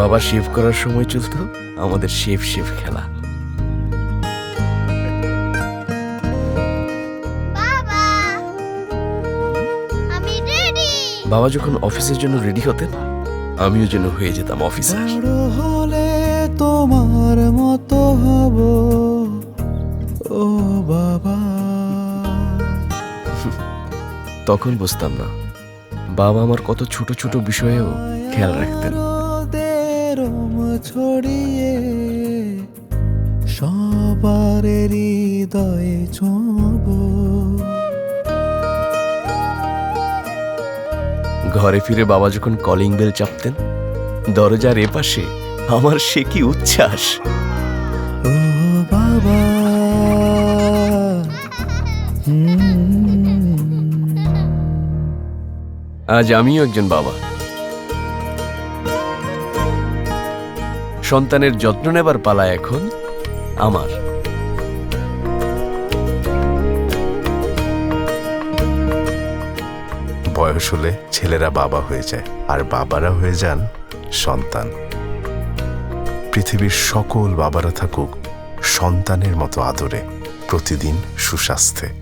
বাবা শেভ করার সময় চলতো আমাদের শেভ শেভ খেলা। বাবা আমি রেডি বাবা যখন অফিসের জন্য রেডি হতেন আমিও যেন হয়ে যেতাম অফিসার হলে তোমার মতো হব। ও বাবা। তখন বুঝতাম না বাবা আমার কত ছোট ছোট বিষয়েও খেয়াল রাখতেন। ছড়িয়ে সবার হৃদয়ে ছোঁব। ঘরে ফিরে বাবা যখন কলিং বেল চাপতেন দরজার এপাশে আমার সে কি উচ্ছ্বাস। ও বাবা। আজ আমিও একজন বাবা। সন্তানের যত্ন নেবার পালা এখন আমার। বয়স হলে ছেলেরা বাবা হয়ে যায়, আর বাবারা হয়ে যান সন্তান। পৃথিবীর সকল বাবারা থাকুক সন্তানের মতো আদরে, প্রতিদিন সুস্বাস্থ্যে।